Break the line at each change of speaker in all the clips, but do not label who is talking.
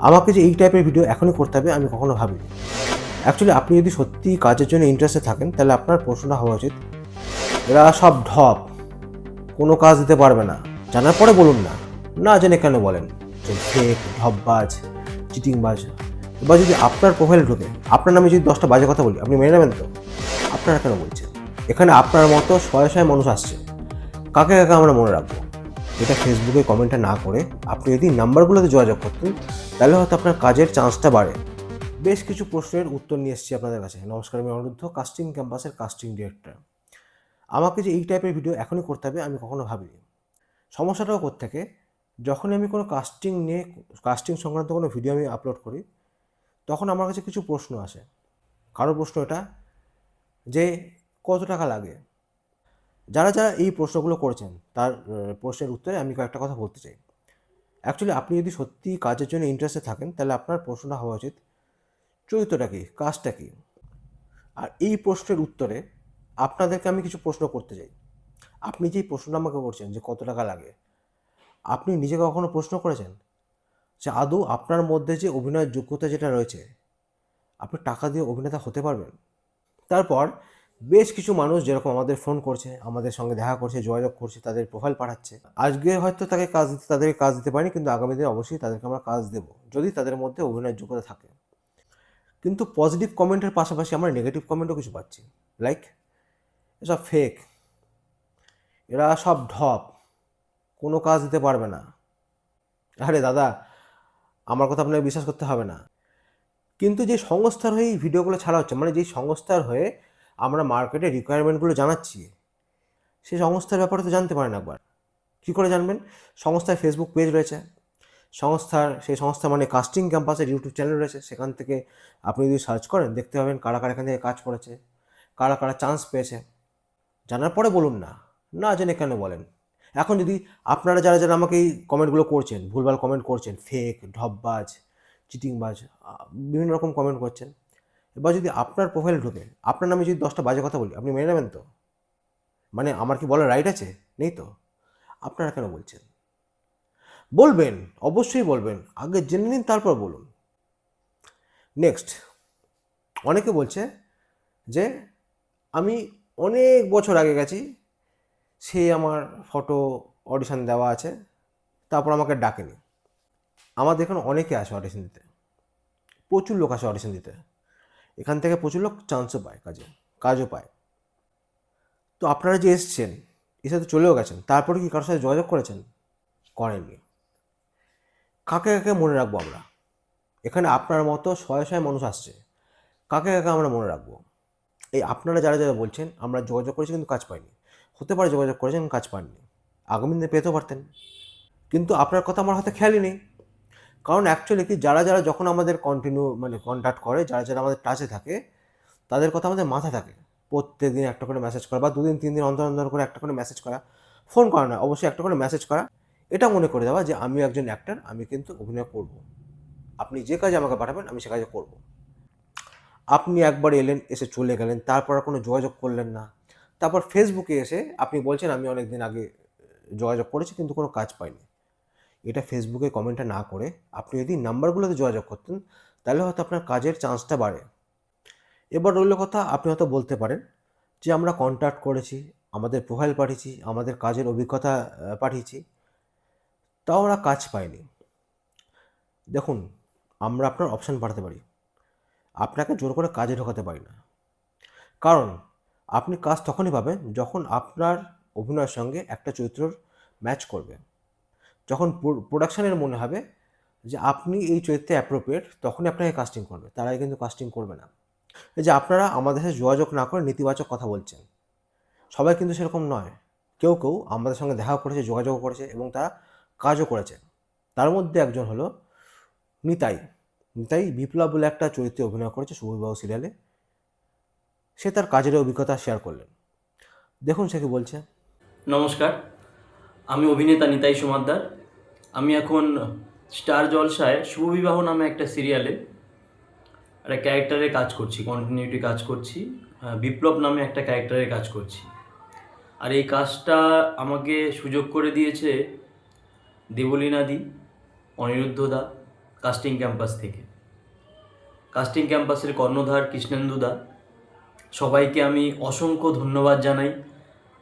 আমাকে যে এই টাইপের ভিডিও এখনই করতে হবে, আমি কখনো ভাবিনি। অ্যাকচুয়ালি আপনি যদি সত্যি কাজের জন্য ইন্টারেস্টে থাকেন, তাহলে আপনার প্রশ্নটা হওয়া উচিত। এরা সব ঢপ। কোনো কাজ দিতে পারবে না। জানার পরে বলুন না। না জেনে কেন বলেন? যে ফেক ঢপবাজ চিটিংবাজ এবার যদি আপনার প্রোফাইল ঢুকে, আপনার নামে যদি দশটা বাজে কথা বলি, আপনি মেনে নেবেন তো? আপনারা কেন বলছেন? এখানে আপনার মতো শয়ে শয়ে মানুষ আসছে। কাকে কাকে আমরা মনে রাখব? এটা ফেসবুকে কমেন্টটা না করে আপনি যদি নাম্বারগুলোতে যোগাযোগ করতেন তাহলে হয়তো আপনার কাজের চান্সটা বাড়ে। বেশ কিছু প্রশ্নের উত্তর নিয়ে এসেছি আপনাদের কাছে। নমস্কার, আমি অনিরুদ্ধ কাস্টিং ক্যাম্পাসের কাস্টিং ডিরেক্টর আমাকে যে এই টাইপের ভিডিও এখনই করতে হবে, আমি কখনো ভাবিনি। সমস্যাটাও থেকে যখনই আমি কোনো কাস্টিং নিয়ে কাস্টিং সংক্রান্ত কোনো ভিডিও আমি আপলোড করি, তখন আমার কাছে কিছু প্রশ্ন আসে। কারও প্রশ্ন এটা যে, কত টাকা লাগে? যারা যারা এই প্রশ্নগুলো করেছেন, তার প্রশ্নের উত্তরে আমি কয়েকটা কথা বলতে চাই। অ্যাকচুয়ালি আপনি যদি সত্যি কাজের জন্য ইন্টারেস্টে থাকেন, তাহলে আপনার প্রশ্নটা হওয়া উচিত, চরিত্রটা কী, কাজটা কী? আর এই প্রশ্নের উত্তরে আপনাদেরকে আমি কিছু প্রশ্ন করতে চাই। আপনি যেই প্রশ্নটা আমাকে করছেন যে কত টাকা লাগে, আপনি নিজে কখনো প্রশ্ন করেছেন যে আদৌ আপনার মধ্যে যে অভিনয়ের যোগ্যতা যেটা রয়েছে, আপনি টাকা দিয়ে অভিনেতা হতে পারবেন? তারপর বেশ কিছু মানুষ যেরকম আমাদের ফোন করছে, আমাদের সঙ্গে দেখা করছে, যোগাযোগ করছে, তাদের প্রোফাইল পাঠাচ্ছে। আজকে হয়তো তাকে কাজ দিতে, তাদেরকে কাজ দিতে পারিনি, কিন্তু আগামী দিনে অবশ্যই তাদেরকে আমরা কাজ দেব, যদি তাদের মধ্যে অভিনয়ের যোগ্যতা থাকে। কিন্তু পজিটিভ কমেন্টের পাশাপাশি আমরা নেগেটিভ কমেন্টও কিছু পাচ্ছি। লাইক এসব ফেক এরা সব ঢপ। কোনো কাজ দিতে পারবে না। আরে দাদা, আমার কথা আপনাকে বিশ্বাস করতে হবে না। কিন্তু যে সংস্থার হয়ে এই ভিডিওগুলো ছাড়া হচ্ছে মানে যে সংস্থার হয়ে আমরা মার্কেটে রিকোয়ারমেন্টগুলো জানাচ্ছি। সে সংস্থার ব্যাপারে তো জানতে পারেন একবার। কী করে জানবেন? সংস্থার ফেসবুক পেজ রয়েছে। সংস্থার, সেই সংস্থা মানে কাস্টিং ক্যাম্পাসের ইউটিউব চ্যানেল রয়েছে। সেখান থেকে আপনি যদি সার্চ করেন, দেখতে পাবেন কারা কারা এখান থেকে কাজ করেছে, কারা কারা চান্স পেয়েছে। জানার পরে বলুন না। না জেনে কেন বলেন? এখন যদি আপনারা যারা যারা আমাকে এই কমেন্টগুলো করছেন, ভুলভাল কমেন্ট করছেন ফেক ঢপবাজ চিটিংবাজ বিভিন্ন রকম কমেন্ট করছেন এবার যদি আপনার প্রোফাইল ঢুকে, আপনার নামে যদি দশটা বাজে কথা বলি, আপনি মেনে নেবেন তো? মানে আমার কি বলার রাইট আছে? নেই তো? আপনারা কেন বলছেন? বলবেন, অবশ্যই বলবেন। আগে জেনে নিন, তারপর বলুন। নেক্সট অনেকে বলছে যে, আমি অনেক বছর আগে গেছি, সে আমার ফটো অডিশন দেওয়া আছে, তারপর আমাকে ডাকেনি। আমাদের এখানে অনেকে আসে অডিশন দিতে। প্রচুর লোক আসে অডিশন দিতে। এখান থেকে প্রচুর লোক চান্সও পায় কাজে, কাজও পায়। তো আপনারা যে এসছেন, এসে তো চলেও গেছেন, তারপরে কি কারোর সাথে যোগাযোগ করেছেন? করেননি। কাকে কাকে মনে রাখব আমরা? এখানে আপনার মতো শয়ে শয়ে মানুষ আসছে। কাকে কাকে আমরা মনে রাখব? এই আপনারা যারা যারা বলছেন, আমরা যোগাযোগ করেছি কিন্তু কাজ পাইনি। হতে পারে যোগাযোগ করেছেন কাজ পাননি। আগামী দিনে পেতেও পারতেন। কিন্তু আপনার কথা আমার হাতে খেয়ালই নেই। কারণ অ্যাকচুয়ালি কি, যারা যারা যখন আমাদের কন্টিনিউ মানে কন্ট্যাক্ট করে, যারা যারা আমাদের টাচে থাকে, তাদের কথা আমাদের মাথা থাকে। প্রত্যেক দিন একটা করে মেসেজ করা বা দুদিন তিন দিন অন্তর অন্তর করে একটা করে মেসেজ করা। ফোন করা না, অবশ্যই একটা করে মেসেজ করা। এটা মনে করে দেওয়া যে আমি একজন অ্যাক্টার আমি কিন্তু অভিনয় করব। আপনি যে কাজে আমাকে পাঠাবেন, আমি সে কাজে করব। আপনি একবার এলেন, এসে চলে গেলেন, তারপর আর কোনো যোগাযোগ করলেন না। তারপর ফেসবুকে এসে আপনি বলছেন, আমি অনেক দিন আগে যোগাযোগ করেছি, কিন্তু কোনো কাজ পাইনি। এটা ফেসবুকে কমেন্টটা না করে আপনি যদি নাম্বারগুলোতে যোগাযোগ করতেন, তাহলে হয়তো আপনার কাজের চান্সটা বাড়ে। এবার রইল কথা, আপনি হয়তো বলতে পারেন যে, আমরা কন্ট্যাক্ট করেছি, আমাদের প্রোফাইল পাঠিয়েছি, আমাদের কাজের অভিজ্ঞতা পাঠিয়েছি, তাও আমরা কাজ পাইনি। দেখুন, আমরা আপনার অপশান পাঠাতে পারি। আপনাকে জোর করে কাজে ঢোকাতে পারি না। কারণ, আপনি কাজ তখনই পাবেন যখন আপনার অভিনয়ের সঙ্গে একটা চরিত্রর ম্যাচ করবে। যখন প্রোডাকশানের মনে হবে যে আপনি এই চরিত্রে অ্যাপ্রোপ্রিয়েট তখনই আপনাকে কাস্টিং করবে। তারাই কিন্তু কাস্টিং করবে না। এই যে আপনারা আমাদের সাথে যোগাযোগ না করে নেতিবাচক কথা বলছেন, সবাই কিন্তু সেরকম নয়। কেউ কেউ আমাদের সঙ্গে দেখা করেছে, যোগাযোগ করেছে এবং তারা কাজও করেছে। তার মধ্যে একজন হলো নিতাই। নিতাই বিপ্লব বলে একটা চরিত্রে অভিনয় করেছে সুবিবাহ সিরিয়ালে সে তার কাজের অভিজ্ঞতা শেয়ার করলেন। দেখুন সে কি বলছে।
নমস্কার, আমি অভিনেতা নিতাই সমাদ্দার। আমি এখন স্টার জলসায় শুভবিবাহ নামে একটা সিরিয়ালে একটা ক্যারেক্টারে কাজ করছি কন্টিনিউটি কাজ করছি বিপ্লব নামে একটা ক্যারেক্টারে কাজ করছি। আর এই কাজটা আমাকে সুযোগ করে দিয়েছে দেবলীনাদি অনিরুদ্ধ দা কাস্টিং ক্যাম্পাস থেকে। কাস্টিং ক্যাম্পাসের কর্ণধার কৃষ্ণেন্দু দা, সবাইকে আমি অসংখ্য ধন্যবাদ জানাই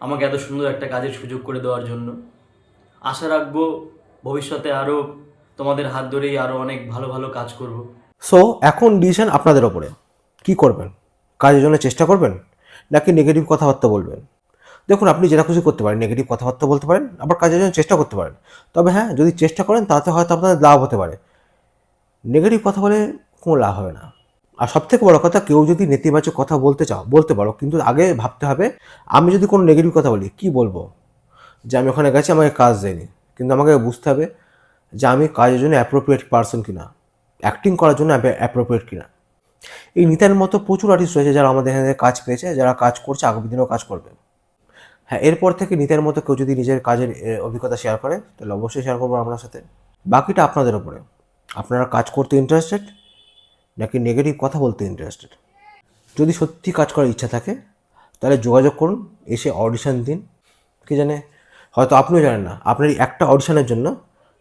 আমাকে এত সুন্দর একটা কাজের সুযোগ করে দেওয়ার জন্য। আশা রাখব ভবিষ্যতে আরও তোমাদের হাত ধরেই আরও অনেক ভালো ভালো কাজ করব।
সো এখন ডিসিশন আপনাদের ওপরে। কি করবেন? কাজের জন্য চেষ্টা করবেন? নাকি নেগেটিভ কথাবার্তা বলবেন? দেখুন, আপনি যেটা খুশি করতে পারেন নেগেটিভ কথাবার্তা বলতে পারেন, আবার কাজের জন্য চেষ্টা করতে পারেন। তবে হ্যাঁ যদি চেষ্টা করেন, তাতে হয়তো আপনাদের লাভ হতে পারে। নেগেটিভ কথা বলে কোনো লাভ হবে না। আর সব থেকে বড় কথা, কেউ যদি নেতিবাচক কথা বলতে চাও, বলতে পারো, কিন্তু আগে ভাবতে হবে, আমি যদি কোনো নেগেটিভ কথা বলি, কি বলব? যে আমি ওখানে গেছি, আমাকে কাজ দেয়নি। কিন্তু আমাকে বুঝতে হবে যে আমি কাজের জন্য অ্যাপ্রোপ্রিয়েট পার্সন কিনা অ্যাক্টিং করার জন্য অ্যাপ্রোপ্রিয়েট কিনা। এই নিতার মতো প্রচুর আর্টিস্ট রয়েছে যারা আমাদের এখানে কাজ পেয়েছে, যারা কাজ করছে, আগামী দিনেও কাজ করবে। হ্যাঁ এরপর থেকে নিতের মতো কেউ যদি নিজের কাজের অভিজ্ঞতা শেয়ার করে, তাহলে অবশ্যই শেয়ার করব আপনার সাথে। বাকিটা আপনাদের ওপরে আপনারা কাজ করতে ইন্টারেস্টেড নাকি নেগেটিভ কথা বলতে ইন্টারেস্টেড যদি সত্যি কাজ করার ইচ্ছা থাকে, তাহলে যোগাযোগ করুন, এসে অডিশন দিন। কি জানে? হয়তো আপনিও জানেন না। আপনার একটা অডিশনের জন্য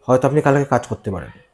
হয়তো আপনি কালকে কাজ করতে পারেন।